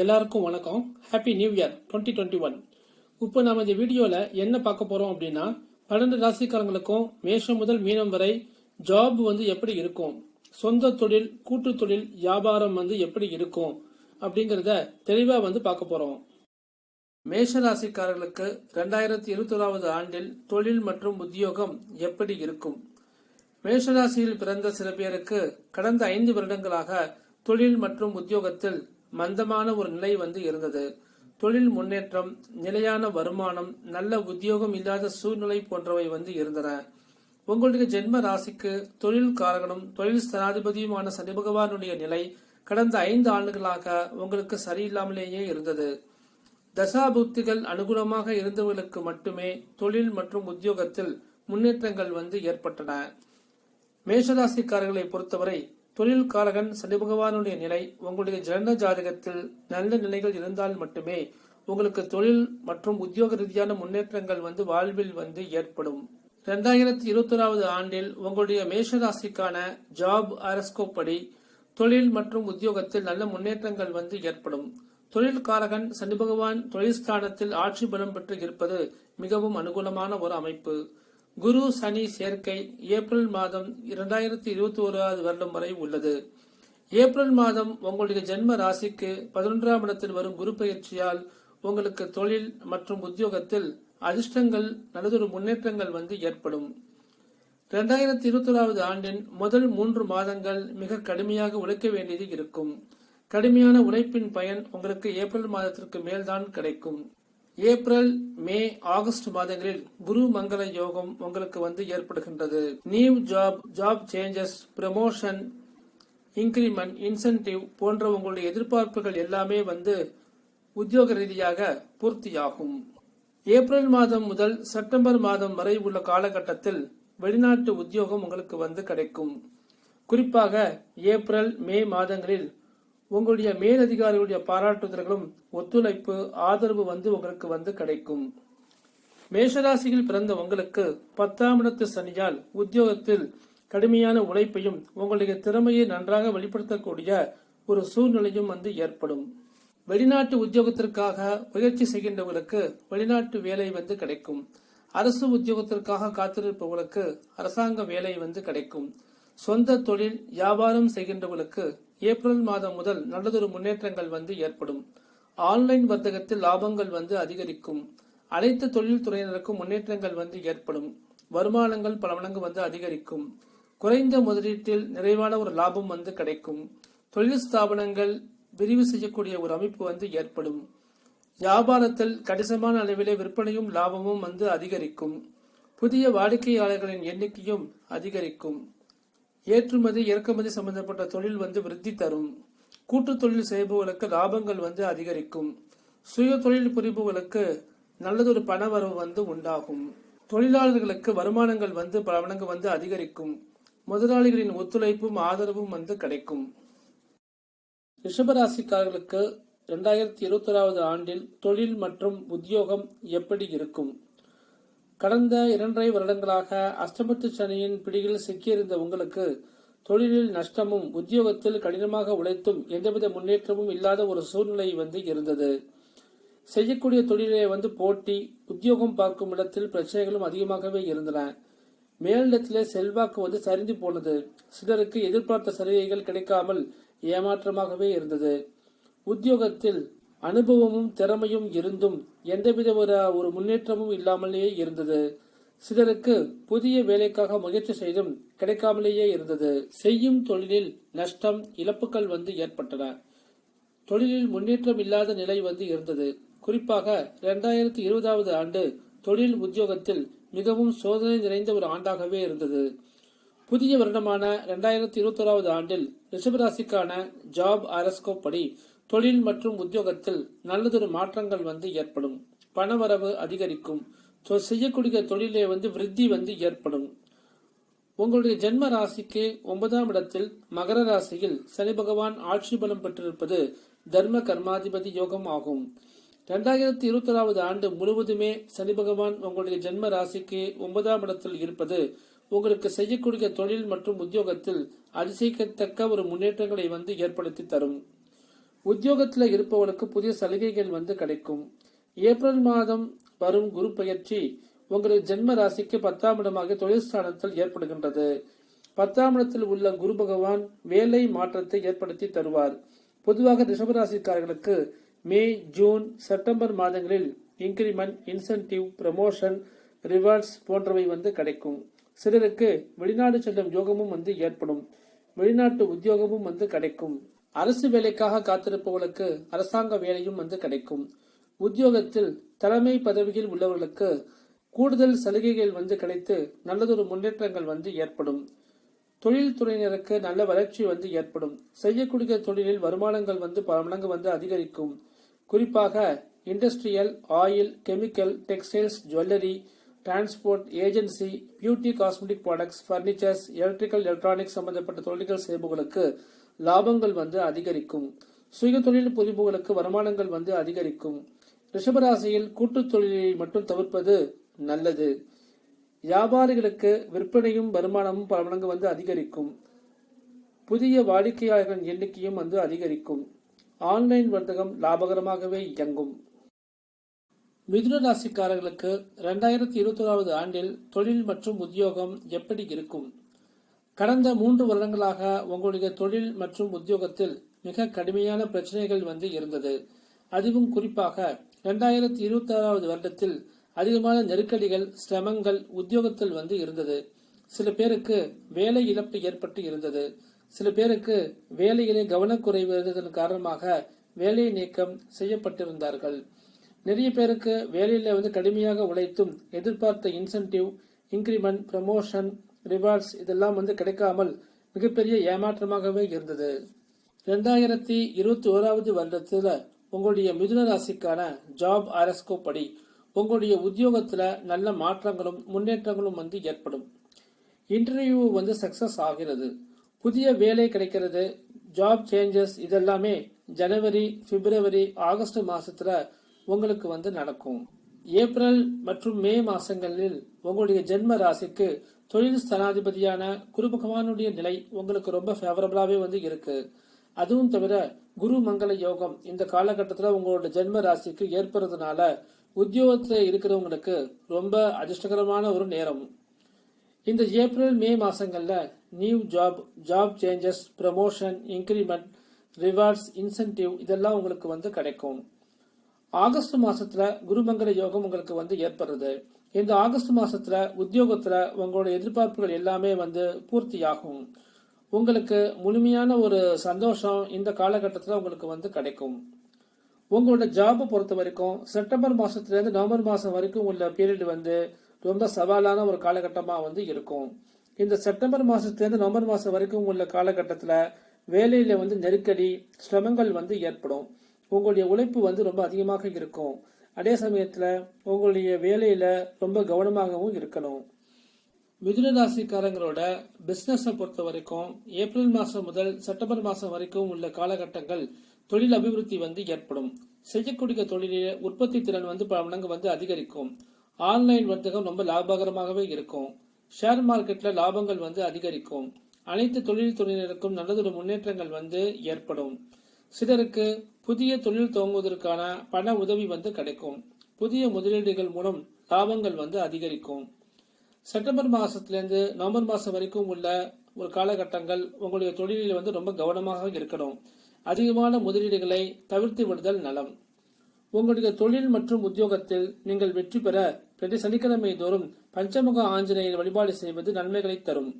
எல்லாருக்கும் வணக்கம். Happy new year twenty twenty one இப்போ நம்ம இந்த வீடியோவில் என்ன பார்க்க போகிறோம் அப்படின்னா பன்னெண்டு ராசிக்காரங்களுக்கும் மேஷம் முதல் மீனம் வரை ஜாப் வந்து எப்படி இருக்கும்? சொந்த தொழில் கூட்டு தொழில் வியாபாரம் வந்து எப்படி இருக்கும்? அப்படிங்கிறத தெளிவாக வந்து பார்க்க போகிறோம் மேஷ ராசிக்காரர்களுக்கு ரெண்டாயிரத்தி இருபத்தோராவது ஆண்டில் தொழில் மற்றும் உத்தியோகம் எப்படி இருக்கும்? மேஷராசியில் பிறந்த சில பேருக்கு கடந்த ஐந்து வருடங்களாக தொழில் மற்றும் உத்தியோகத்தில் மந்தமான ஒரு நிலை வந்து இருந்தது. தொழில் முன்னேற்றம் நிலையான வருமானம் நல்ல உத்தியோகம் இல்லாத சூழ்நிலை போன்றவை வந்து இருந்தன. உங்களுடைய ஜென்ம ராசிக்கு தொழில் காரகனும் தொழில் ஸ்தனாதிபதியுமான சனி பகவானுடைய நிலை கடந்த ஐந்து ஆண்டுகளாக உங்களுக்கு சரியில்லாமலேயே இருந்தது. தசாபுக்திகள் அனுகூலமாக இருந்தவர்களுக்கு மட்டுமே தொழில் மற்றும் உத்தியோகத்தில் முன்னேற்றங்கள் வந்து ஏற்பட்டன. மேஷராசிக்காரர்களை பொறுத்தவரை தொழில் காரகன் சனி பகவானுடைய நிலை உங்களுடைய ஜனன ஜாதகத்தில் நல்ல நிலைகள் இருந்தால் மட்டுமே உங்களுக்கு தொழில் மற்றும் உத்தியோக ரீதியான முன்னேற்றங்கள் வந்து வாழ்வில் வந்து ஏற்படும். இரண்டாயிரத்தி இருபத்தொராவது ஆண்டில் உங்களுடைய மேஷராசிக்கான ஜாப் அரஸ்கோப் படி தொழில் மற்றும் உத்தியோகத்தில் நல்ல முன்னேற்றங்கள் வந்து ஏற்படும். தொழில் காரகன் சனி பகவான் தொழில் ஸ்தானத்தில் ஆட்சி பலம் பெற்று இருப்பது மிகவும் அனுகூலமான ஒரு அமைப்பு. குரு சனி சேர்க்கை ஏப்ரல் மாதம் இரண்டாயிரத்தி இருபத்தி ஓராவது வருடம் வரை உள்ளது. ஏப்ரல் மாதம் உங்களுடைய ஜென்ம ராசிக்கு பதினொன்றாம் இடத்தில் வரும் குரு பயிற்சியால் உங்களுக்கு தொழில் மற்றும் உத்தியோகத்தில் அதிர்ஷ்டங்கள் நல்லதொரு முன்னேற்றங்கள் வந்து ஏற்படும். இரண்டாயிரத்தி இருபத்தோராவது ஆண்டின் முதல் மூன்று மாதங்கள் மிக கடுமையாக உழைக்க வேண்டியது இருக்கும். கடுமையான உழைப்பின் பயன் உங்களுக்கு ஏப்ரல் மாதத்திற்கு மேல்தான் கிடைக்கும். ஏப்ரல் மே ஆகஸ்ட் மாதங்களில் குரு மங்கள யோகம் உங்களுக்கு வந்து ஏற்படுகின்றது. New job job changes promotion increment incentive போன்ற உங்களுடைய எதிர்பார்ப்புகள் எல்லாமே வந்து உத்தியோக ரீதியாக பூர்த்தியாகும். ஏப்ரல் மாதம் முதல் செப்டம்பர் மாதம் வரை உள்ள காலகட்டத்தில் வெளிநாட்டு உத்தியோகம் உங்களுக்கு வந்து கிடைக்கும். குறிப்பாக ஏப்ரல் மே மாதங்களில் உங்களுடைய மேலதிகாரிகளுடைய பாராட்டுதல்களும் ஒத்துழைப்பு ஆதரவு வந்து உங்களுக்கு வந்து கிடைக்கும். மேஷராசியில் பிறந்த உங்களுக்கு பத்தாம் இடத்து சனியால் உத்தியோகத்தில் கடுமையான உழைப்பையும் உங்களுடைய திறமையை நன்றாக வெளிப்படுத்தக்கூடிய ஒரு சூழ்நிலையும் வந்து ஏற்படும். வெளிநாட்டு உத்தியோகத்திற்காக முயற்சி செய்கின்றவர்களுக்கு வெளிநாட்டு வேலை வந்து கிடைக்கும். அரசு உத்தியோகத்திற்காக காத்திருப்பவர்களுக்கு அரசாங்க வேலை வந்து கிடைக்கும். சொந்த தொழில் வியாபாரம் செய்கின்றவர்களுக்கு ஏப்ரல் மாதம் முதல் நல்லதொரு முன்னேற்றங்கள் வந்து ஏற்படும். ஆன்லைன் வர்த்தகத்தில் லாபங்கள் வந்து அதிகரிக்கும். அனைத்து தொழில் துறையினருக்கும் முன்னேற்றங்கள் வந்து ஏற்படும். வருமானங்கள் பல மடங்கு வந்து அதிகரிக்கும். குறைந்த முதலீட்டில் நிறைவான ஒரு லாபம் வந்து கிடைக்கும். தொழில் ஸ்தாபனங்கள் விரிவு செய்யக்கூடிய ஒரு அமைப்பு வந்து ஏற்படும். வியாபாரத்தில் கணிசமான அளவிலே விற்பனையும் லாபமும் வந்து அதிகரிக்கும். புதிய வாடிக்கையாளர்களின் எண்ணிக்கையும் அதிகரிக்கும். ஏற்றுமதி இறக்குமதி சம்பந்தப்பட்ட தொழில் வந்து விருத்தி தரும். கூட்டு தொழில் செய்பவர்களுக்கு லாபங்கள் வந்து அதிகரிக்கும். சுய தொழில் புரிபவர்களுக்கு நல்லதொரு பண வரவு வந்து உண்டாகும். தொழிலாளர்களுக்கு வருமானங்கள் வந்து பல மடங்கு வந்து அதிகரிக்கும். முதலாளிகளின் ஒத்துழைப்பும் ஆதரவும் வந்து கிடைக்கும். ரிஷபராசிக்காரர்களுக்கு இரண்டாயிரத்தி இருபத்தொராவது ஆண்டில் தொழில் மற்றும் உத்தியோகம் எப்படி இருக்கும்? கடந்த இரண்டரை வருடங்களாக அஷ்டபத்து சனியின் பிடியில் சிக்கியிருந்த உங்களுக்கு தொழிலில் நஷ்டமும் உத்தியோகத்தில் கடினமாக உழைத்தும் எந்தவித முன்னேற்றமும் இல்லாத ஒரு சூழ்நிலை வந்து இருந்தது. செய்யக்கூடிய தொழிலே வந்து போட்டி உத்தியோகம் பார்க்கும் இடத்தில் பிரச்சனைகளும் அதிகமாகவே இருந்தன. மேலிடத்திலே செல்வாக்கு வந்து சரிந்து போனது. சிலருக்கு எதிர்பார்த்த சலுகைகள் கிடைக்காமல் ஏமாற்றமாகவே இருந்தது. உத்தியோகத்தில் அனுபவமும் திறமையும் இருந்தும் எந்தவித ஒரு ஒரு முன்னேற்றமும் இல்லாமலேயே இருந்தது. சிலருக்கு புதிய வேலைக்காக முயற்சி செய்தும் கிடைக்காமலேயே இருந்தது. செய்யும் தொழிலில் நஷ்டம் இழப்புகள் வந்து ஏற்பட்டன. தொழிலில் முன்னேற்றம் இல்லாத நிலை வந்து இருந்தது. குறிப்பாக இரண்டாயிரத்தி இருபதாவது ஆண்டு தொழில் உத்தியோகத்தில் மிகவும் சோதனை நிறைந்த ஒரு ஆண்டாகவே இருந்தது. புதிய வருடமான இரண்டாயிரத்தி இருபத்தோராவது ஆண்டில் ரிஷபராசிக்கான ஜாப் அரஸ்கோப் படி தொழில் மற்றும் உத்தியோகத்தில் நல்லதொரு மாற்றங்கள் வந்து ஏற்படும். பணவரவு அதிகரிக்கும். செய்யக்கூடிய தொழிலே வந்து விருத்தி வந்து ஏற்படும். உங்களுடைய ஜென்ம ராசிக்கு ஒன்பதாம் இடத்தில் மகர ராசியில் சனி பகவான் ஆட்சி பலம் பெற்றிருப்பது தர்ம கர்மாதிபதி யோகம் ஆகும். இரண்டாயிரத்தி இருபத்தொராவது ஆண்டு முழுவதுமே சனி பகவான் உங்களுடைய ஜென்ம ராசிக்கு ஒன்பதாம் இடத்தில் இருப்பது உங்களுக்கு செய்யக்கூடிய தொழில் மற்றும் உத்தியோகத்தில் அதிசயிக்கத்தக்க ஒரு முன்னேற்றங்களை வந்து ஏற்படுத்தி தரும். உத்தியோகத்தில் இருப்பவனுக்கு புதிய சலுகைகள் வந்து கிடைக்கும். ஏப்ரல் மாதம் வரும் குரு பயிற்சி உங்களது ஜென்ம ராசிக்கு பத்தாம் இடமாக தொழில் ஸ்தானத்தில் ஏற்படுகின்றது. பத்தாம் இடத்தில் உள்ள குரு பகவான் வேலை மாற்றத்தை ஏற்படுத்தி தருவார். பொதுவாக ரிஷபராசிக்காரர்களுக்கு மே ஜூன் செப்டம்பர் மாதங்களில் இன்கிரிமெண்ட் இன்சென்டிவ் ப்ரமோஷன் ரிவார்ட்ஸ் போன்றவை வந்து கிடைக்கும். சிலருக்கு வெளிநாடு செல்லும் யோகமும் வந்து ஏற்படும். வெளிநாட்டு உத்தியோகமும் வந்து கிடைக்கும். அரசு வேலைக்காக காத்திருப்பவர்களுக்கு அரசாங்க வேலையும் வந்து கிடைக்கும். உத்தியோகத்தில் தலைமை பதவியில் உள்ளவர்களுக்கு கூடுதல் சலுகைகள் வந்து கிடைத்து நல்லதொரு முன்னேற்றங்கள் வந்து ஏற்படும். தொழில் துறையினருக்கு நல்ல வளர்ச்சி வந்து ஏற்படும். செய்யக்கூடிய தொழிலில் வருமானங்கள் வந்து பல மடங்கு வந்து அதிகரிக்கும். குறிப்பாக industrial oil chemical textiles jewellery transport agency beauty cosmetic products furnitures electrical electronics சம்பந்தப்பட்ட தொழில்கள் செய்பவர்களுக்கு லாபங்கள் வந்து அதிகரிக்கும். சுய தொழில் புரிபவர்களுக்கு வருமானங்கள் வந்து அதிகரிக்கும். ரிஷபராசியில் கூட்டுத் தொழிலை மட்டும் தவிர்ப்பது நல்லது. வியாபாரிகளுக்கு விற்பனையும் வருமானமும் பல மடங்கு வந்து அதிகரிக்கும். புதிய வாடிக்கையாளர்களின் எண்ணிக்கையும் வந்து அதிகரிக்கும். ஆன்லைன் வர்த்தகம் லாபகரமாகவே இயங்கும். மிதுன ராசிக்காரர்களுக்கு இரண்டாயிரத்தி இருபத்தோராவது ஆண்டில் தொழில் மற்றும் உத்தியோகம் எப்படி இருக்கும்? கடந்த மூன்று வருடங்களாக உங்களுடைய தொழில் மற்றும் உத்தியோகத்தில் மிக கடுமையான பிரச்சனைகள் வந்து இருந்தது. அதுவும் குறிப்பாக இரண்டாயிரத்தி இருபத்தி ஆறாவது வருடத்தில் அதிகமான நெருக்கடிகள் சிரமங்கள் உத்தியோகத்தில் வந்து இருந்தது. சில பேருக்கு வேலை இழப்பு ஏற்பட்டு இருந்தது. சில பேருக்கு வேலையிலே கவனக்குறைவு இருந்ததன் காரணமாக வேலை நீக்கம் செய்யப்பட்டிருந்தார்கள். நிறைய பேருக்கு வேலையில் வந்து கடுமையாக உழைத்தும் எதிர்பார்த்த இன்சென்டிவ் இன்க்ரிமெண்ட் ப்ரமோஷன் ரிவார்ட்ஸ் இதெல்லாம் வந்து கிடைக்காமல் மிகப்பெரிய ஏமாற்றமாகவே இருந்தது. ரெண்டாயிரத்தி இருபத்தி ஓராவது வருடத்தில் உங்களுடைய மிதுன ராசிக்கான ஜாப் ஆரஸ்கோ படி உங்களுடைய உத்தியோகத்தில் நல்ல மாற்றங்களும் முன்னேற்றங்களும் வந்து ஏற்படும். இன்டர்வியூ வந்து சக்சஸ் ஆகிறது. புதிய வேலை கிடைக்கிறது ஜாப் சேஞ்சஸ் இதெல்லாமே ஜனவரி பிப்ரவரி ஆகஸ்ட் மாசத்துல உங்களுக்கு வந்து நடக்கும். ஏப்ரல் மற்றும் மே மாசங்களில் உங்களுடைய ஜென்ம ராசிக்கு தொழில் ஸ்தனாதிபதியான குரு பகவானுடைய நிலை உங்களுக்கு ரொம்ப ஃபேவரபிளாவே வந்து இருக்கு. அதுவும் தவிர குரு மங்கள யோகம் இந்த காலகட்டத்தில் உங்களோட ஜென்ம ராசிக்கு ஏற்படுறதுனால உத்தியோகத்தில் இருக்கிறவங்களுக்கு ரொம்ப அதிர்ஷ்டகரமான ஒரு நேரம். இந்த April May மாசங்கள்ல new job job changes promotion increment rewards incentive இதெல்லாம் உங்களுக்கு வந்து கிடைக்கும். ஆகஸ்ட் மாசத்துல குருமங்கல யோகம் உங்களுக்கு வந்து ஏற்படுறது. இந்த ஆகஸ்ட் மாசத்துல உத்தியோகத்துல உங்களோட எதிர்பார்ப்புகள் எல்லாமே வந்து பூர்த்தியாகும். உங்களுக்கு முழுமையான ஒரு சந்தோஷம் இந்த காலகட்டத்தில் உங்களுக்கு வந்து கிடைக்கும். உங்களோட ஜாபை பொறுத்த வரைக்கும் செப்டம்பர் மாசத்துலேருந்து நவம்பர் மாசம் வரைக்கும் உள்ள பீரியட் வந்து ரொம்ப சவாலான ஒரு காலகட்டமாக வந்து இருக்கும். இந்த செப்டம்பர் மாசத்துலேருந்து நவம்பர் மாசம் வரைக்கும் உள்ள காலகட்டத்தில் வேலையில வந்து நெருக்கடி சிரமங்கள் வந்து ஏற்படும். உங்களுடைய உழைப்பு வந்து ரொம்ப அதிகமாக இருக்கும். அதே சமயத்தில் உங்களுடைய வேலையில ரொம்ப கவனமாகவும் இருக்கணும். மிதுனராசிக்காரங்களோட பிஸ்னஸை பொறுத்த வரைக்கும் ஏப்ரல் மாதம் முதல் செப்டம்பர் மாதம் வரைக்கும் உள்ள காலகட்டங்கள் தொழில் அபிவிருத்தி வந்து ஏற்படும். செய்யக்கூடிய தொழிலில் உற்பத்தி திறன் வந்து பல மடங்கு வந்து அதிகரிக்கும். ஆன்லைன் வர்த்தகம் ரொம்ப லாபகரமாகவே இருக்கும். ஷேர் மார்க்கெட்ல லாபங்கள் வந்து அதிகரிக்கும். அனைத்து தொழில் துறையினருக்கும் நல்லதொரு முன்னேற்றங்கள் வந்து ஏற்படும். சிலருக்கு புதிய தொழில் துவங்குவதற்கான பண உதவி வந்து கிடைக்கும். புதிய முதலீடுகள் மூலம் லாபங்கள் வந்து அதிகரிக்கும். செப்டம்பர் மாசத்திலிருந்து நவம்பர் மாசம் வரைக்கும் உள்ள ஒரு காலகட்டங்கள் உங்களுடைய தொழிலில் வந்து ரொம்ப கவனமாக இருக்கணும். அதிகமான முதலீடுகளை தவிர்த்து விடுதல் நலம். உங்களுடைய தொழில் மற்றும் உத்தியோகத்தில் நீங்கள் வெற்றி பெற பிரதி சனிக்கிழமை தோறும் பஞ்சமுக ஆஞ்சநேயர் வழிபாடு செய்வது நன்மைகளை தரும்.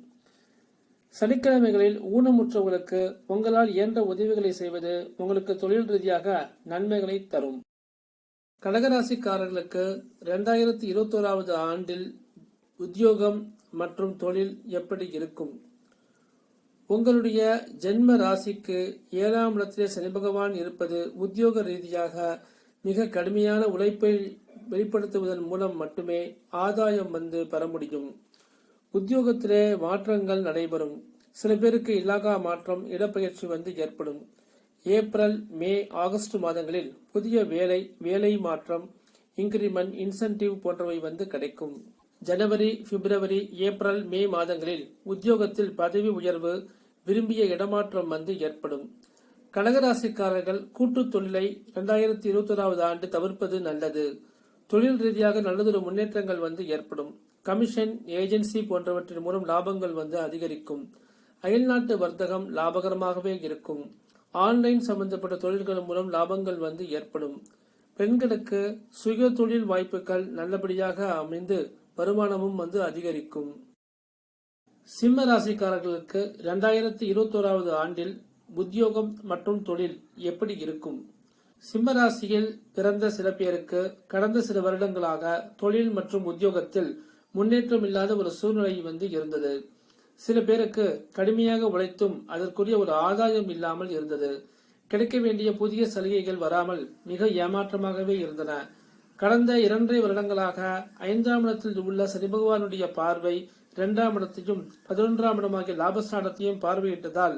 சனிக்கிழமைகளில் ஊனமுற்றவர்களுக்கு உங்களால் இயன்ற உதவிகளை செய்வது உங்களுக்கு தொழில் ரீதியாக நன்மைகளை தரும். கடகராசிக்காரர்களுக்கு இரண்டாயிரத்தி இருபத்தோராவது ஆண்டில் உத்தியோகம் மற்றும் தொழில் எப்படி இருக்கும்? உங்களுடைய ஜென்ம ராசிக்கு ஏழாம் இடத்திலே சனி பகவான் இருப்பது உத்தியோக ரீதியாக மிக கடுமையான உழைப்பை வெளிப்படுத்துவதன் மூலம் மட்டுமே ஆதாயம் வந்து பெற முடியும். உத்தியோகத்திலே மாற்றங்கள் நடைபெறும். சில பேருக்கு இலாகா மாற்றம் இடப்பெயர்ச்சி வந்து ஏற்படும். ஏப்ரல் மே ஆகஸ்ட் மாதங்களில் புதிய வேலை வேலை மாற்றம் இன்கிரிமெண்ட் இன்சென்டிவ் போன்றவை வந்து கிடைக்கும். ஜனவரி பிப்ரவரி ஏப்ரல் மே மாதங்களில் உத்தியோகத்தில் பதவி உயர்வு விரும்பிய இடமாற்றம் வந்து ஏற்படும். கடகராசிக்காரர்கள் கூட்டுத் தொழிலை இரண்டாயிரத்தி இருபத்தோராவது ஆண்டு தவிர்ப்பது நல்லது. தொழில் ரீதியாக நல்லதொரு முன்னேற்றங்கள் வந்து ஏற்படும். கமிஷன் ஏஜென்சி போன்றவற்றின் மூலம் லாபங்கள் வந்து அதிகரிக்கும். அயல்நாட்டு வர்த்தகம் லாபகரமாகவே இருக்கும். ஆன்லைன் சம்பந்தப்பட்ட தொழில்கள் மூலம் லாபங்கள் வந்து ஏற்படும். பெண்களுக்கு சுய தொழில் வாய்ப்புகள் நல்லபடியாக அமைந்து வருமானமும் வந்து அதிகரிக்கும். சிம்ம ராசிக்காரர்களுக்கு இரண்டாயிரத்தி இருபத்தோராவது ஆண்டில் உத்தியோகம் மற்றும் தொழில் எப்படி இருக்கும்? சிம்ம ராசியில் பிறந்த சில பேருக்கு கடந்த சில வருடங்களாக தொழில் மற்றும் உத்தியோகத்தில் முன்னேற்றம் இல்லாத ஒரு சூழ்நிலை வந்து இருந்தது. சில பேருக்கு கடுமையாக உழைத்தும் அதற்குரிய ஒரு ஆதாயம் இல்லாமல் இருந்தது. கிடைக்க வேண்டிய புதிய சலுகைகள் வராமல் மிக ஏமாற்றமாகவே இருந்தன. கடந்த இரண்டரை வருடங்களாக ஐந்தாம் இடத்தில் உள்ள சனி பகவானுடைய பார்வை இரண்டாம் இடத்தையும் பதினொன்றாம் இடமாகிய லாபஸ்தானத்தையும் பார்வையிட்டதால்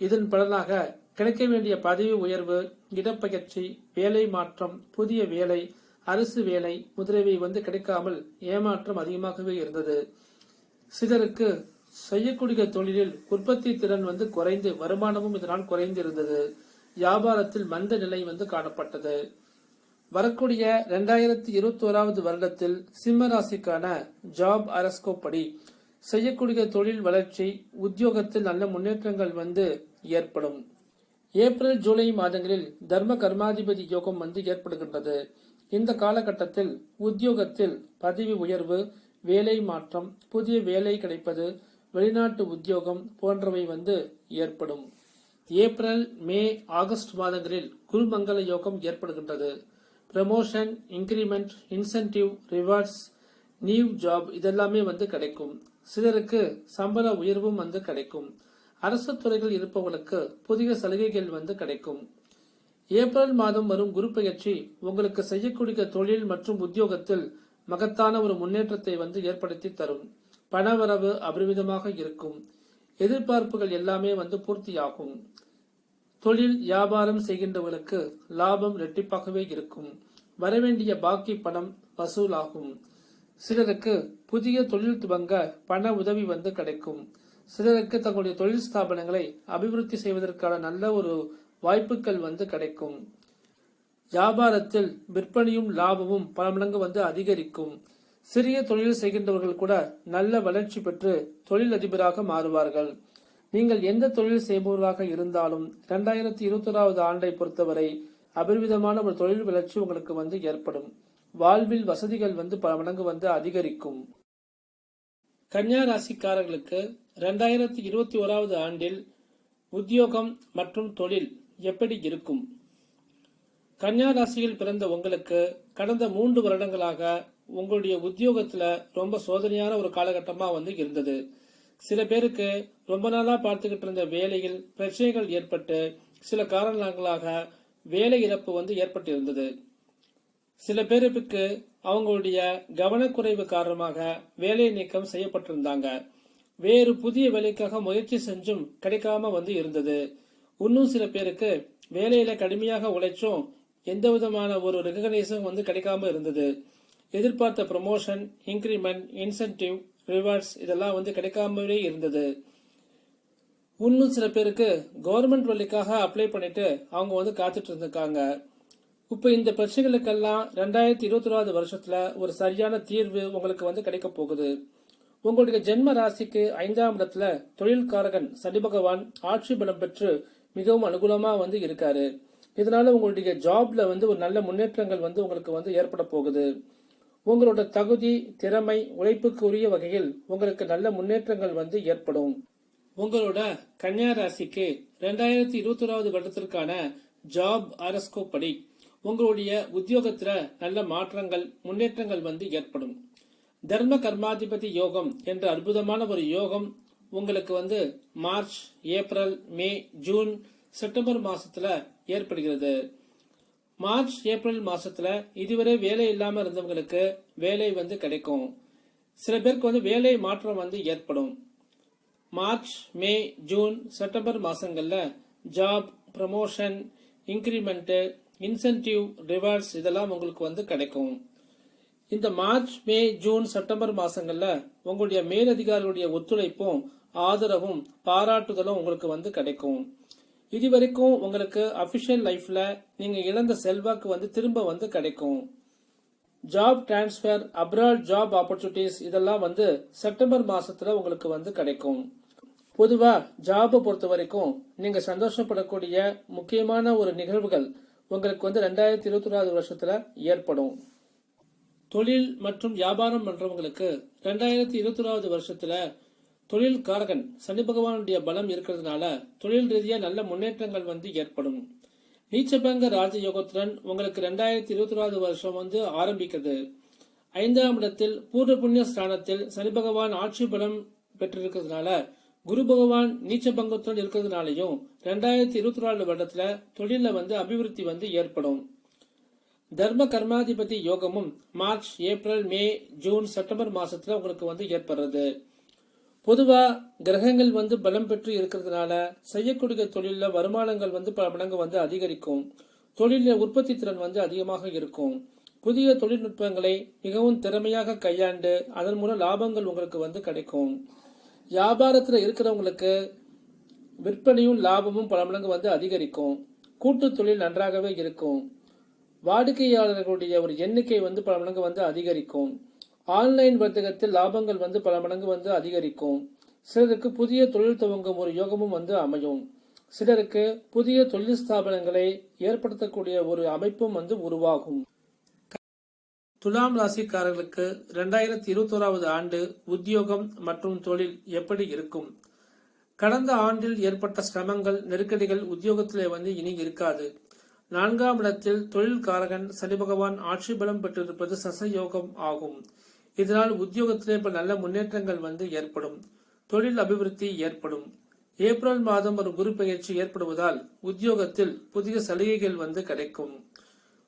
இதன் பலனாக கிடைக்க வேண்டிய பதவி உயர்வு இடப்பெயர்ச்சி வேலை மாற்றம் புதிய வேலை அரசு வேலை முதலியவை வந்து கிடைக்காமல் ஏமாற்றம் அதிகமாகவே இருந்தது. சிலருக்கு செய்யக்கூடிய தொழிலில் உற்பத்தி திறன் வந்து குறைந்து வருமானமும் இதனால் குறைந்திருந்தது. வியாபாரத்தில் மந்த நிலை வந்து காணப்பட்டது. வரக்கூடிய இரண்டாயிரத்தி இருபத்தி ஓராவது வருடத்தில் சிம்ம ராசிக்கான ஜாப் அரஸ்கோ படி செய்யக்கூடிய தொழில் வளர்ச்சி உத்தியோகத்தில் நல்ல முன்னேற்றங்கள் வந்து ஏற்படும். ஏப்ரல் ஜூலை மாதங்களில் தர்ம கர்மாதிபதி யோகம் வந்து ஏற்படுகின்றது. இந்த காலகட்டத்தில் உத்தியோகத்தில் பதவி உயர்வு வேலை மாற்றம் புதிய வேலை கிடைப்பது வெளிநாட்டு உத்தியோகம் போன்றவை வந்து ஏற்படும். ஏப்ரல் மே ஆகஸ்ட் மாதங்களில் குருமங்கல யோகம் ஏற்படுகின்றது. Promotion increment incentive rewards new job இதெல்லாமே வந்து கிடைக்கும். சிலருக்கு சம்பள உயர்வும் வந்து கிடைக்கும். அரசு துறைகள் இருப்பவர்களுக்கு புதிய சலுகைகள் வந்து கிடைக்கும். ஏப்ரல் மாதம் வரும் குரு பயிற்சி உங்களுக்கு செய்யக்கூடிய தொழில் மற்றும் உத்தியோகத்தில் மகத்தான ஒரு முன்னேற்றத்தை வந்து ஏற்படுத்தி தரும். பணவரவு அபரிமிதமாக இருக்கும். எதிர்பார்ப்புகள் எல்லாமே வந்து பூர்த்தியாகும். தொழில் வியாபாரம் செய்கின்றவர்களுக்கு லாபம் இரட்டிப்பாகவே இருக்கும். வரவேண்டிய பாக்கி பணம் வசூலாகும். சிலருக்கு புதிய தொழில் துவங்க பண உதவி வந்து கிடைக்கும். சிலருக்கு தங்களுடைய தொழில் ஸ்தாபனங்களை அபிவிருத்தி செய்வதற்கான நல்ல ஒரு வாய்ப்புகள் வந்து கிடைக்கும். வியாபாரத்தில் விற்பனையும் லாபமும் பல மடங்கு வந்து அதிகரிக்கும். சிறிய தொழில் செய்கின்றவர்கள் கூட நல்ல வளர்ச்சி பெற்று தொழில் அதிபராக மாறுவார்கள். நீங்கள் எந்த தொழில் செய்பவர்களாக இருந்தாலும் இரண்டாயிரத்தி இருபத்தோராவது ஆண்டை பொறுத்தவரை அபரிவிதமான ஒரு தொழில் வளர்ச்சி உங்களுக்கு வந்து ஏற்படும். வாழ்வில் வசதிகள் வந்து பல மடங்கு வந்து அதிகரிக்கும். கன்னியா ராசிக்காரர்களுக்கு இரண்டாயிரத்தி இருபத்தி ஓராவது ஆண்டில் உத்தியோகம் மற்றும் தொழில் எப்படி இருக்கும்? கன்னியா ராசியில் பிறந்த உங்களுக்கு கடந்த மூன்று வருடங்களாக உங்களுடைய உத்தியோகத்துல ரொம்ப சோதனையான ஒரு காலகட்டமா வந்து இருந்தது. சில பேருக்கு ரொம்ப நாளா பார்த்துக்கிட்டு இருந்த வேலையில் பிரச்சனைகள் ஏற்பட்டு சில காரணங்களாக வேலை இழப்பு வந்து ஏற்பட்டு இருந்தது சில பேருக்கு அவங்களுடைய கவனக்குறைவு காரணமாக வேலை நீக்கம் செய்யப்பட்டிருந்தாங்க. வேறு புதிய வேலைக்காக முயற்சி செஞ்சும் கிடைக்காம வந்து இருந்தது. இன்னும் சில பேருக்கு வேலையில கடுமையாக உழைச்சும் எந்த விதமான ஒரு ரெகனைஸும் வந்து கிடைக்காம இருந்தது. எதிர்பார்த்த ப்ரமோஷன் இன்கிரிமெண்ட் இன்சென்டிவ் ரிவார்ட்ஸ் இதெல்லாம் வந்து கிடைக்காமவே இருந்தது. இன்னும் சில பேருக்கு கவர்மெண்ட் வேலைக்காக அப்ளை பண்ணிட்டு அவங்க வந்து காத்துட்டு இருந்திருக்காங்க. இப்ப இந்த பிரச்சனைகளுக்கெல்லாம் ரெண்டாயிரத்தி இருபத்தி ஒராவது வருஷத்துல ஒரு சரியான தீர்வு உங்களுக்கு வந்து கிடைக்க போகுது. உங்களுடைய ஜென்ம ராசிக்கு ஐந்தாம் இடத்துல தொழில்காரகன் சனி பகவான் ஆட்சி பலம் பெற்று மிகவும் அனுகூலமாக வந்து இருக்காரு. இதனால உங்களுடைய ஜாப்ல வந்து ஒரு நல்ல முன்னேற்றங்கள் வந்து உங்களுக்கு வந்து ஏற்பட போகுது. உங்களோட தகுதி திறமை உழைப்புக்கு உரிய வகையில் உங்களுக்கு நல்ல முன்னேற்றங்கள் வந்து ஏற்படும். உங்களோட கன்னியா ராசிக்கு ரெண்டாயிரத்தி இருபத்தி ஓராவது வருடத்திற்கான ஜாப் அரஸ்கோ படி உங்களுடைய உத்தியோகத்துல நல்ல மாற்றங்கள் முன்னேற்றங்கள் வந்து ஏற்படும். தர்ம கர்மாதிபதி யோகம் என்ற அற்புதமான ஒரு யோகம் உங்களுக்கு வந்து March April May June September மாசத்துல ஏற்படுகிறது. மார்ச் ஏப்ரல் மாசத்துல இதுவரை வேலை இல்லாம இருந்தவங்களுக்கு வேலை வந்து கிடைக்கும். சில பேருக்கு வந்து வேலை மாற்றம் வந்து ஏற்படும். March May June September மாசங்கள்ல job promotion increment incentive rewards இதெல்லாம் உங்களுக்கு வந்து கிடைக்கும். இந்த மார்ச் மே ஜூன் செப்டம்பர் மாசங்கள்ல உங்களுடைய மேலதிகாரிகளுடைய ஒத்துழைப்பும் ஆதரவும் பாராட்டுதலும் உங்களுக்கு வந்து கிடைக்கும். இது வரைக்கும் உங்களுக்கு அபிஷியல் லைஃப்ல நீங்க இழந்த செல்வாக்கு வந்து திரும்ப வந்து கிடைக்கும். Job transfer abroad job opportunities இதெல்லாம் வந்து செப்டம்பர் மாசத்துல உங்களுக்கு வந்து கிடைக்கும். பொதுவா ஜாபை பொறுத்த வரைக்கும் நீங்க சந்தோஷப்படக்கூடிய முக்கியமான ஒரு நிகழ்வுகள் உங்களுக்கு வந்து ரெண்டாயிரத்தி இருபத்தி ஒன்றாவது வருஷத்துல ஏற்படும். தொழில் மற்றும் வியாபாரம் பண்றவங்களுக்கு ரெண்டாயிரத்தி இருபத்தி ஒன்றாவது வருஷத்துல தொழில் காரகன் சனி பகவானுடைய பலம் இருக்கிறதுனால தொழில் ரீதியா நல்ல முன்னேற்றங்கள் வந்து ஏற்படும். நீச்சபங்க ராஜயோகத்துடன் உங்களுக்கு ரெண்டாயிரத்தி இருபத்தி ஒன்றாவது வருஷம் வந்து ஆரம்பிக்கிறது. ஐந்தாம் இடத்தில் பூர்வ புண்ணிய ஸ்தானத்தில் சனி பகவான் ஆட்சி பலம் பெற்றிருக்கிறதுனால குரு பகவான் நீச்சபங்கத்துடன் இருக்கிறதுனாலையும் ரெண்டாயிரத்தி இருபத்தி நாலு வருடத்துல தொழில வந்து அபிவிருத்தி வந்து ஏற்படும். தர்ம கர்மாதிபதி யோகமும் March April May June September மாசத்துல உங்களுக்கு வந்து ஏற்படுறது. பொதுவா கிரகங்கள் வந்து பலம் பெற்று இருக்கிறதுனால செய்யக்கூடிய தொழில வருமானங்கள் வந்து பல மடங்கு வந்து அதிகரிக்கும். தொழில உற்பத்தி திறன் வந்து அதிகமாக இருக்கும். புதிய தொழில்நுட்பங்களை மிகவும் திறமையாக கையாண்டு அதன் மூலம் லாபங்கள் உங்களுக்கு வந்து கிடைக்கும். வியாபாரத்துல இருக்கிறவங்களுக்கு விற்பனையும் லாபமும் பல மடங்கு வந்து அதிகரிக்கும். கூட்டு தொழில் நன்றாகவே இருக்கும். வாடிக்கையாளர்களுடைய ஒரு எண்ணிக்கை வந்து பல மடங்கு வந்து அதிகரிக்கும். ஆன்லைன் வர்த்தகத்தில் லாபங்கள் வந்து பல மடங்கு வந்து அதிகரிக்கும். சிலருக்கு புதிய தொழில் துவங்கும் ஒரு யோகமும் வந்து அமையும். சிலருக்கு புதிய தொழில் ஸ்தாபனங்களை ஏற்படுத்தக்கூடிய ஒரு அமைப்பும் வந்து உருவாகும். துலாம் ராசிக்காரர்களுக்கு ரெண்டாயிரத்தி இருபத்தோராவது ஆண்டு உத்தியோகம் மற்றும் தொழில் எப்படி இருக்கும்? கடந்த ஆண்டில் ஏற்பட்ட சிரமங்கள் நெருக்கடிகள் உத்தியோகத்திலே வந்து இனி இருக்காது. நான்காம் இடத்தில் தொழில் காரகன் சனி பகவான் ஆட்சி பலம் பெற்றிருப்பது சசயோகம் ஆகும். இதனால் உத்தியோகத்திலே இப்ப நல்ல முன்னேற்றங்கள் வந்து ஏற்படும். தொழில் அபிவிருத்தி ஏற்படும். ஏப்ரல் மாதம் ஒரு குரு பயிற்சி ஏற்படுவதால் உத்தியோகத்தில் புதிய சலுகைகள் வந்து கிடைக்கும்.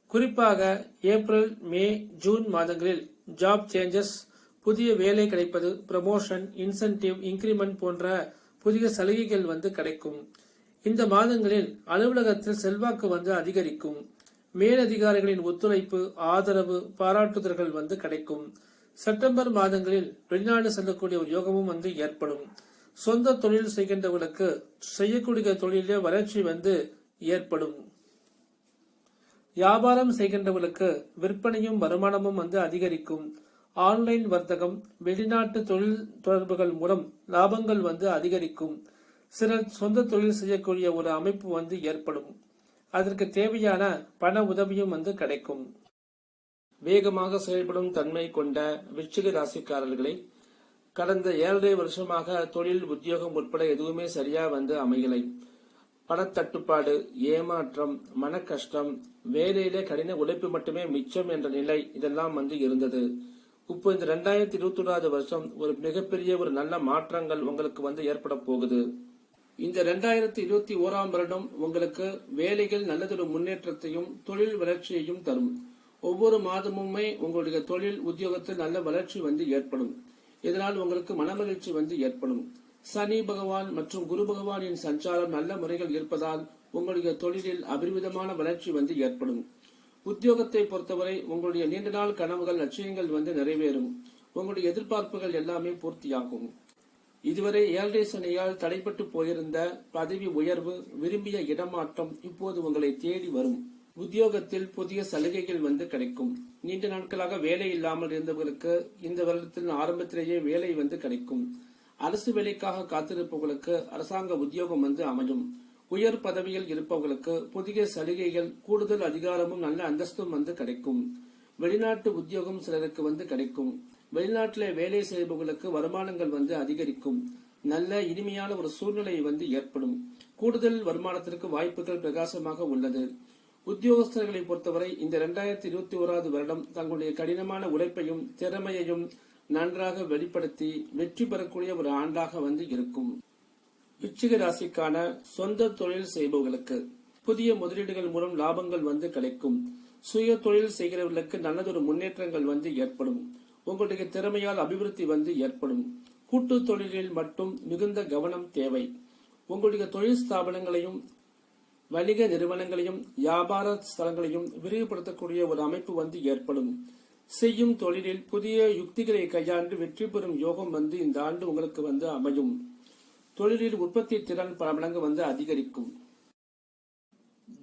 குறிப்பாக ஏப்ரல் மே ஜூன் மாதங்களில் ஜாப் சேஞ்சஸ் புதிய வேலை கிடைப்பது ப்ரமோஷன் இன்சென்டிவ் இன்கிரிமெண்ட் போன்ற புதிய சலுகைகள் வந்து கிடைக்கும். இந்த மாதங்களில் அலுவலகத்தில் செல்வாக்கு வந்து அதிகரிக்கும். மேலதிகாரிகளின் ஒத்துழைப்பு ஆதரவு பாராட்டுதல்கள் வந்து கிடைக்கும். செப்டம்பர் மாதங்களில் வெளிநாடு செல்லக்கூடிய ஒரு யோகமும் வந்து ஏற்படும். சொந்த தொழில் செய்கின்றவர்களுக்கு செய்யக்கூடிய தொழிலே வளர்ச்சி வந்து ஏற்படும். வியாபாரம் செய்கின்றவர்களுக்கு விற்பனையும் வருமானமும் வந்து அதிகரிக்கும். ஆன்லைன் வர்த்தகம் வெளிநாட்டு தொழில் தொடர்புகள் மூலம் லாபங்கள் வந்து அதிகரிக்கும். சிலர் சொந்த தொழில் செய்யக்கூடிய ஒரு அமைப்பு வந்து ஏற்படும். அதற்கு தேவையான பண உதவியும் வந்து கிடைக்கும். வேகமாக செயல்படும் தன்மை கொண்ட விச்சிக ராசிக்காரர்களை கடந்த ஏழரை வருஷமாக தொழில் உத்தியோகம் உட்பட எதுவுமே சரியா வந்து அமையலை. பணத்தட்டுப்பாடு ஏமாற்றம் மன கஷ்டம் வேலையிலே கடின உழைப்பு மட்டுமே மிச்சம் என்ற நிலை இதெல்லாம் வந்து இருந்தது. இப்போ இந்த ரெண்டாயிரத்தி இருபத்தி ஒன்றாவது வருஷம் ஒரு மிகப்பெரிய ஒரு நல்ல மாற்றங்கள் உங்களுக்கு வந்து ஏற்பட போகுது. இந்த ரெண்டாயிரத்தி இருபத்தி ஓராம் வருடம் உங்களுக்கு வேலைகள் நல்லதொரு முன்னேற்றத்தையும் தொழில் வளர்ச்சியையும் தரும். ஒவ்வொரு மாதமுமே உங்களுடைய தொழில் உத்தியோகத்தில் நல்ல வளர்ச்சி வந்து ஏற்படும். இதனால் உங்களுக்கு மனமகிழ்ச்சி வந்து ஏற்படும். சனி பகவான் மற்றும் குரு பகவானின் சஞ்சாரம் நல்ல முறைகள் இருப்பதால் உங்களுடைய தொழிலில் அபரிமிதமான வளர்ச்சி வந்து ஏற்படும். உத்தியோகத்தை பொறுத்தவரை உங்களுடைய நீண்ட நாள் கனவுகள் லட்சியங்கள் வந்து நிறைவேறும். உங்களுடைய எதிர்பார்ப்புகள் எல்லாமே பூர்த்தியாகும். இதுவரை ஏழரை சனியால் தடைப்பட்டு போயிருந்த பதவி உயர்வு விரும்பிய இடமாற்றம் இப்போது உங்களை தேடி வரும். உத்தியோகத்தில் புதிய சலுகைகள் வந்து கிடைக்கும். நீண்ட நாட்களாக வேலை இல்லாமல் இருந்தவர்களுக்கு இந்த வருடத்தின் ஆரம்பத்திலேயே வேலை வந்து கிடைக்கும். அரசு வேலைக்காக காத்திருப்பவர்களுக்கு அரசாங்க உத்தியோகம் வந்து அமையும். உயர் பதவியில் இருப்பவர்களுக்கு புதிய சலுகைகள் கூடுதல் அதிகாரமும் நல்ல அந்தஸ்தும் வந்து கிடைக்கும். வெளிநாட்டு உத்தியோகம் சிலருக்கு வந்து கிடைக்கும். வெளிநாட்டிலே வேலை செய்பவர்களுக்கு வருமானங்கள் வந்து அதிகரிக்கும். நல்ல இனிமையான ஒரு சூழ்நிலை வந்து ஏற்படும். கூடுதல் வருமானத்திற்கு வாய்ப்புகள் பிரகாசமாக உள்ளது. உத்தியோகஸ்தர்களை பொறுத்தவரை இந்த இரண்டாயிரத்தி இருபத்தி ஓராவது வருடம் தங்களுடைய கடினமான உழைப்பையும் திறமையையும் நன்றாக வெளிப்படுத்தி வெற்றி பெறக்கூடிய ஒரு ஆண்டாக வந்து இருக்கும். விச்சிக ராசிக்கான சொந்த தொழில் செய்பவர்களுக்கு புதிய முதலீடுகள் மூலம் லாபங்கள் வந்து கிடைக்கும். சுய தொழில் செய்கிறவர்களுக்கு நல்லதொரு முன்னேற்றங்கள் வந்து ஏற்படும். உங்களுடைய திறமையால் அபிவிருத்தி வந்து ஏற்படும். கூட்டு தொழிலில் மட்டும் மிகுந்த கவனம் தேவை. உங்களுடைய தொழில் ஸ்தாபனங்களையும் வணிக நிறுவனங்களையும் வியாபார ஸ்தலங்களையும் விரிவுபடுத்தக்கூடிய ஒரு அமைப்பு வந்து ஏற்படும். செய்யும் தொழிலில் புதிய யுக்திகளை கையாண்டு வெற்றி பெறும் யோகம் வந்து இந்த ஆண்டு உங்களுக்கு வந்து அமையும். தொழிலில் உற்பத்தி திறன் பல மடங்கு வந்து அதிகரிக்கும்.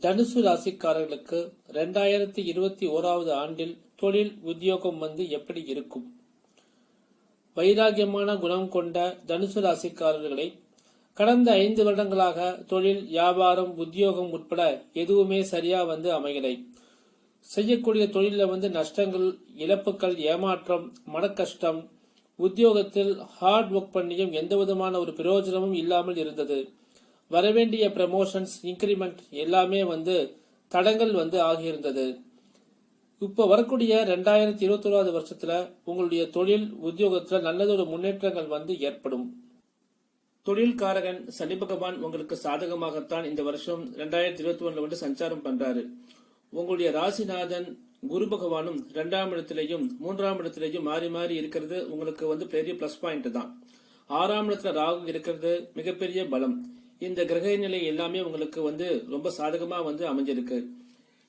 தனுசு ராசிக்காரர்களுக்கு இரண்டாயிரத்தி இருபத்தி ஓராவது ஆண்டில் தொழில் உத்தியோகம் வந்து எப்படி இருக்கும்? வைராகியமான குணம் கொண்ட தனுசு ராசிக்காரர்களை கடந்த ஐந்து வருடங்களாக தொழில் வியாபாரம் உத்தியோகம் உட்பட எதுவுமே சரியா வந்து அமையலை. செய்யக்கூடிய தொழில வந்து நஷ்டங்கள் இழப்புகள் ஏமாற்றம் மனக்கஷ்டம் உத்தியோகத்தில் ஹார்ட் ஒர்க் பண்ணியும் எந்த விதமான ஒரு பிரயோஜனமும் இல்லாமல் இருந்தது. வரவேண்டிய ப்ரமோஷன்ஸ் இன்கிரிமெண்ட் எல்லாமே வந்து தடங்கள் வந்து ஆகியிருந்தது. இப்போ வரக்கூடிய ரெண்டாயிரத்தி இருபத்தி ஓராவது வருஷத்துல உங்களுடைய தொழில் உத்தியோகத்துல நல்லதொரு முன்னேற்றங்கள் வந்து ஏற்படும். தொழில்காரகன் சனி பகவான் உங்களுக்கு சாதகமாகத்தான் இந்த வருஷம் ரெண்டாயிரத்தி இருபத்தி ஒண்ணுல வந்து சஞ்சாரம் பண்றாரு. உங்களுடைய ராசிநாதன் குரு பகவானும் இரண்டாம் இடத்திலையும் மூன்றாம் இடத்திலையும் மாறி மாறி இருக்கிறது உங்களுக்கு வந்து பெரிய பிளஸ் பாயிண்ட் தான். ஆறாம் இடத்துல ராகு இருக்கிறது மிகப்பெரிய பலம். இந்த கிரக நிலை எல்லாமே உங்களுக்கு வந்து ரொம்ப சாதகமா வந்து அமைஞ்சிருக்கு.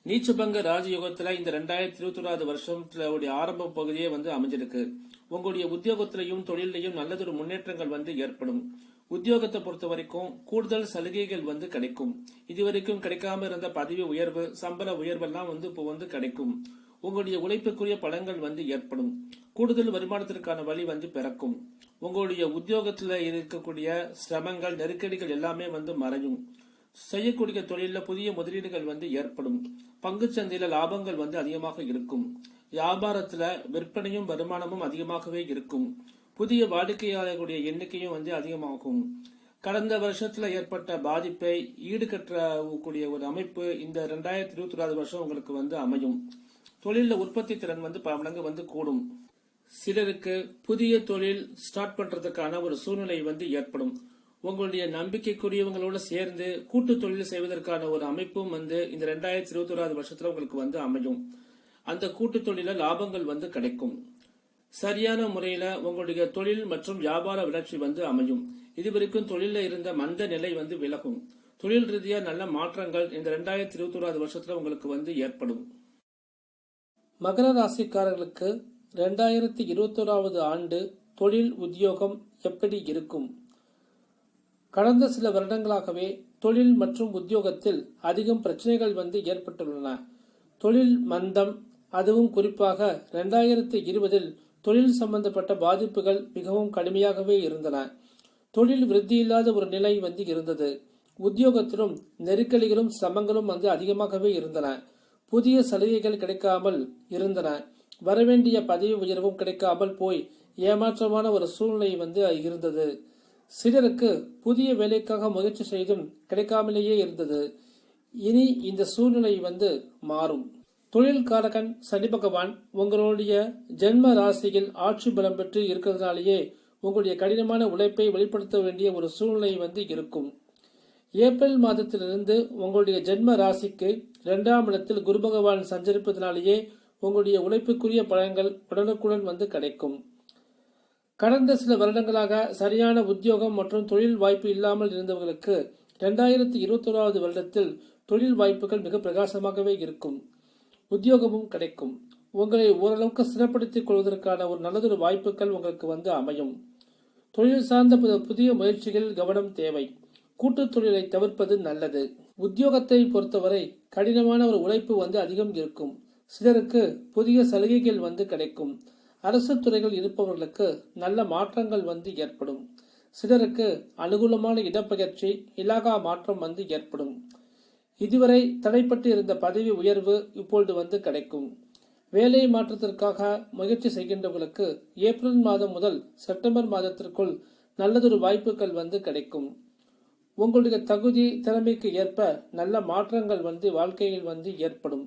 நீச்சபங்க ராஜயோகத்துல இந்த ரெண்டாயிரத்தி இருபத்தி ஒராது வருஷத்துல உடைய ஆரம்ப பகுதியே வந்து அமைஞ்சிருக்கு. உங்களுடைய உத்தியோகத்திலையும் தொழிலையும் நல்லதொரு முன்னேற்றங்கள் வந்து ஏற்படும். உத்தியோகத்தை பொறுத்த வரைக்கும் கூடுதல் சலுகைகள் வந்து கிடைக்கும். இதுவரைக்கும் கிடைக்காம இருந்த பதவி உயர்வு சம்பள உயர்வெல்லாம் வந்து இப்போ வந்து கிடைக்கும். உங்களுடைய உழைப்புக்குரிய பலன்கள் வந்து ஏற்படும். கூடுதல் வருமானத்திற்கான வழி வந்து பிறக்கும். உங்களுடைய உத்தியோகத்துல இருக்கக்கூடிய சிரமங்கள் நெருக்கடிகள் எல்லாமே வந்து மறையும். செய்யக்கூடிய தொழிலில் புதிய முதலீடுகள் வந்து ஏற்படும். பங்குச்சந்தையில லாபங்கள் வந்து அதிகமாக இருக்கும். வியாபாரத்துல விற்பனையும் வருமானமும் அதிகமாகவே இருக்கும். புதிய வாடிக்கையாளர்களுடைய எண்ணிக்கையும் வந்து அதிகமாகும். கடந்த வருஷத்துல ஏற்பட்ட பாதிப்பை ஈடுகட்டக்கூடிய ஒரு அமைப்பு இந்த ரெண்டாயிரத்தி இருபத்தி ஒராது வருஷம் உங்களுக்கு வந்து அமையும். தொழில உற்பத்தி திறன் வந்து பல மடங்கு வந்து கூடும். சிலருக்கு புதிய தொழில் ஸ்டார்ட் பண்றதுக்கான ஒரு சூழ்நிலை வந்து ஏற்படும். உங்களுடைய நம்பிக்கைக்குரியவங்களோட சேர்ந்து கூட்டு தொழில் செய்வதற்கான ஒரு அமைப்பும் வந்து இந்த ரெண்டாயிரத்தி இருபத்தி ஒராது வருஷத்துல உங்களுக்கு வந்து அமையும். அந்த கூட்டு தொழில லாபங்கள் வந்து கிடைக்கும். சரியான முறையில உங்களுடைய தொழில் மற்றும் வியாபார வளர்ச்சி வந்து அமையும். இதுவரைக்கும் தொழில இருந்த மந்த நிலை வந்து விலகும். தொழில் ரீதியா நல்ல மாற்றங்கள் இந்த ரெண்டாயிரத்தி இருபத்தி ஓராவது வருஷத்துல உங்களுக்கு வந்து ஏற்படும். மகர ராசிக்காரர்களுக்கு ரெண்டாயிரத்தி இருபத்தோராவது ஆண்டு தொழில் உத்தியோகம் எப்படி இருக்கும்? கடந்த சில வருடங்களாகவே தொழில் மற்றும் உத்தியோகத்தில் அதிகம் பிரச்சனைகள் வந்து ஏற்பட்டுள்ளன. தொழில் மந்தம் அதுவும் குறிப்பாக ரெண்டாயிரத்தி இருபதில் தொழில் சம்பந்தப்பட்ட பாதிப்புகள் மிகவும் கடுமையாகவே இருந்தன. தொழில் விருத்தி இல்லாத ஒரு நிலை வந்து இருந்தது. உத்தியோகத்திலும் நெருக்கடிகளும் சிரமங்களும் வந்து அதிகமாகவே இருந்தன. புதிய சலுகைகள் கிடைக்காமல் இருந்தன. வரவேண்டிய பதவி உயர்வும் கிடைக்காமல் போய் ஏமாற்றமான ஒரு சூழ்நிலை வந்து இருந்தது. சிலருக்கு புதிய வேலைக்காக முயற்சி செய்தும் கிடைக்காமலேயே இருந்தது. இனி இந்த சூழ்நிலை வந்து மாறும். தொழில் காரகன் சனி பகவான் உங்களுடைய ஜென்ம ராசியில் ஆட்சி பலம் பெற்று இருக்கிறதுனாலேயே உங்களுடைய கடினமான உழைப்பை வெளிப்படுத்த வேண்டிய ஒரு சூழ்நிலை வந்து இருக்கும். ஏப்ரல் மாதத்திலிருந்து உங்களுடைய ஜென்ம ராசிக்கு இரண்டாம் இடத்தில் குரு பகவான் சஞ்சரிப்பதனாலேயே உங்களுடைய உழைப்புக்குரிய பலன்கள் உடனுக்குடன் வந்து கிடைக்கும். கடந்த சில வருடங்களாக சரியான உத்தியோகம் மற்றும் தொழில் வாய்ப்பு இல்லாமல் இருந்தவர்களுக்கு இரண்டாயிரத்தி இருபத்தோராவது வருடத்தில் தொழில் வாய்ப்புகள் மிக பிரகாசமாகவே இருக்கும். உத்தியோகமும் கிடைக்கும். உங்களை ஓரளவுக்கு சிறப்படுத்திக் கொள்வதற்கான ஒரு நல்லதொரு வாய்ப்புகள் உங்களுக்கு வந்து அமையும். தொழில் சார்ந்த புதிய முயற்சிகள் கவனம் தேவை. கூட்டு தொழிலை தவிர்ப்பது நல்லது. உத்தியோகத்தை பொறுத்தவரை கடினமான ஒரு உழைப்பு வந்து அதிகம் இருக்கும். சிலருக்கு புதிய சலுகைகள் வந்து கிடைக்கும். அரசு துறைகள் இருப்பவர்களுக்கு நல்ல மாற்றங்கள் வந்து ஏற்படும். சிலருக்கு அனுகூலமான இடப்பெயர்ச்சி இலாகா மாற்றம் வந்து ஏற்படும். இதுவரை தடைப்பட்டு இருந்த பதவி உயர்வு இப்பொழுது வந்து கிடைக்கும். வேலை மாற்றத்திற்காக முயற்சி செய்கின்றவர்களுக்கு ஏப்ரல் மாதம் முதல் செப்டம்பர் மாதத்திற்குள் நல்லதொரு வாய்ப்புகள் வந்து கிடைக்கும். உங்களுடைய தகுதி திறமைக்கு ஏற்ப நல்ல மாற்றங்கள் வந்து வாழ்க்கையில் வந்து ஏற்படும்.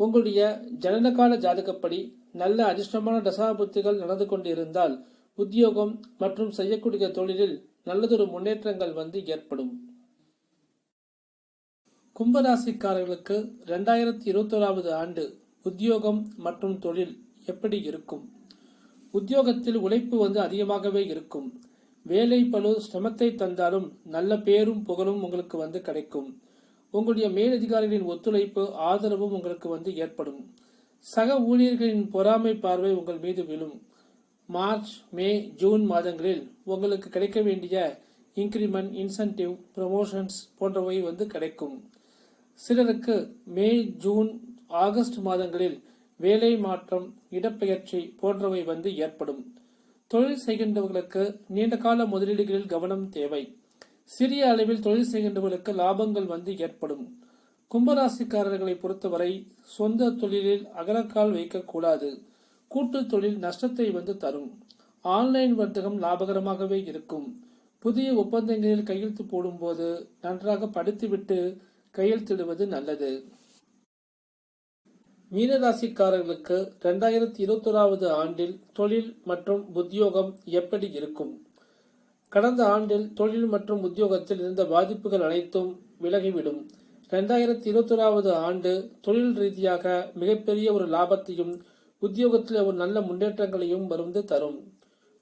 உங்களுடைய ஜனனகால ஜாதகப்படி நல்ல அதிர்ஷ்டமான தசாபுத்திகள் நடந்து கொண்டிருந்தால் உத்தியோகம் மற்றும் செய்யக்கூடிய தொழிலில் நல்லதொரு முன்னேற்றங்கள் வந்து ஏற்படும். கும்பராசிக்காரர்களுக்கு ரெண்டாயிரத்தி இருபத்தோராவது ஆண்டு உத்தியோகம் மற்றும் தொழில் எப்படி இருக்கும்? உத்தியோகத்தில் உழைப்பு வந்து அதிகமாகவே இருக்கும். வேலை பலு சிரமத்தை தந்தாலும் நல்ல பேரும் புகழும் உங்களுக்கு வந்து கிடைக்கும். உங்களுடைய மேலதிகாரிகளின் ஒத்துழைப்பு ஆதரவும் உங்களுக்கு வந்து ஏற்படும். சக ஊழியர்களின் பொறாமை பார்வை உங்கள் மீது விழும். மார்ச் மே ஜூன் மாதங்களில் உங்களுக்கு கிடைக்க வேண்டிய இன்கிரிமெண்ட் இன்சென்டிவ் ப்ரமோஷன்ஸ் போன்றவை வந்து கிடைக்கும். சிலருக்கு மே ஜூன் ஆகஸ்ட் மாதங்களில் வேலை மாற்றம் இடப்பெயர்ச்சி போன்றவை வந்து ஏற்படும். தொழில் செய்கின்றவர்களுக்கு நீண்ட கால முதலீடுகளில் கவனம் தேவை. சிறிய அளவில் தொழில் செய்கின்றவர்களுக்கு லாபங்கள் வந்து ஏற்படும். கும்பராசிக்காரர்களை பொறுத்தவரை சொந்த தொழிலில் அகலக்கால் வைக்கக்கூடாது. கூட்டு தொழில் நஷ்டத்தை வந்து தரும். ஆன்லைன் வர்த்தகம் லாபகரமாகவே இருக்கும். புதிய ஒப்பந்தங்களில் கையெழுத்து போடும்போது நன்றாக படித்துவிட்டு கையெழுத்திடுவது நல்லது. மீனராசிக்காரர்களுக்கு இரண்டாயிரத்தி இருபத்தோராவது ஆண்டில் தொழில் மற்றும் உத்தியோகம் எப்படி இருக்கும்? கடந்த ஆண்டில் தொழில் மற்றும் உத்தியோகத்தில் இருந்த பாதிப்புகள் அனைத்தும் விலகிவிடும். இரண்டாயிரத்தி இருபத்தோராவது ஆண்டு தொழில் ரீதியாக மிகப்பெரிய ஒரு லாபத்தையும் உத்தியோகத்தில் ஒரு நல்ல முன்னேற்றங்களையும் வந்து தரும்.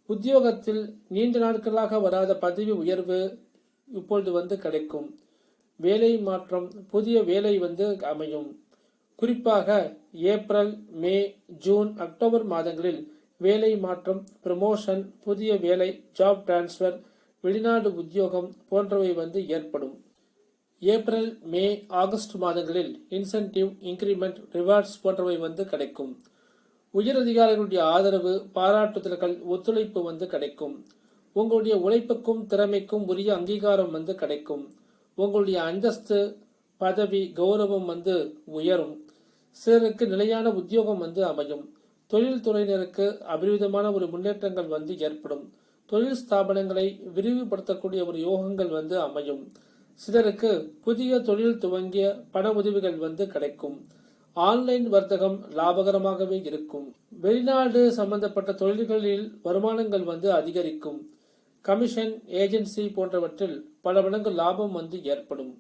உத்தியோகத்தில் நீண்ட நாட்களாக வராத பதவி உயர்வு இப்பொழுது வந்து கிடைக்கும். வேலை மாற்றம் புதிய வேலை வந்து அமையும். குறிப்பாக ஏப்ரல் மே ஜூன் அக்டோபர் மாதங்களில் வேலை மாற்றம் ப்ரமோஷன் புதிய வேலை ஜாப் டிரான்ஸ்ஃபர் வெளிநாடு உத்தியோகம் போன்றவை வந்து ஏற்படும். ஏப்ரல் மே ஆகஸ்ட் மாதங்களில் இன்சென்டிவ் இன்கிரிமெண்ட் ரிவார்ட்ஸ் போன்றவை வந்து கிடைக்கும். உயரதிகாரிகளுடைய ஆதரவு பாராட்டுதல்கள் ஒத்துழைப்பு வந்து கிடைக்கும். உங்களுடைய உழைப்புக்கும் திறமைக்கும் உரிய அங்கீகாரம் வந்து கிடைக்கும். உங்களுடைய அந்தஸ்து பதவி கௌரவம் வந்து உயரும். சிலருக்கு நிலையான உத்தியோகம் வந்து அமையும். தொழில் துறையினருக்கு அபரிவிதமான ஒரு முன்னேற்றங்கள் வந்து ஏற்படும். தொழில் ஸ்தாபனங்களை விரிவுபடுத்தக்கூடிய ஒரு யோகங்கள் வந்து அமையும். சிலருக்கு புதிய தொழில் துவங்கிய பண உதவிகள் வந்து கிடைக்கும். ஆன்லைன் வர்த்தகம் லாபகரமாகவே இருக்கும். வெளிநாடு சம்பந்தப்பட்ட தொழில்களில் வருமானங்கள் வந்து அதிகரிக்கும். கமிஷன் ஏஜென்சி போன்றவற்றில் பல மடங்கு லாபம் வந்து ஏற்படும்.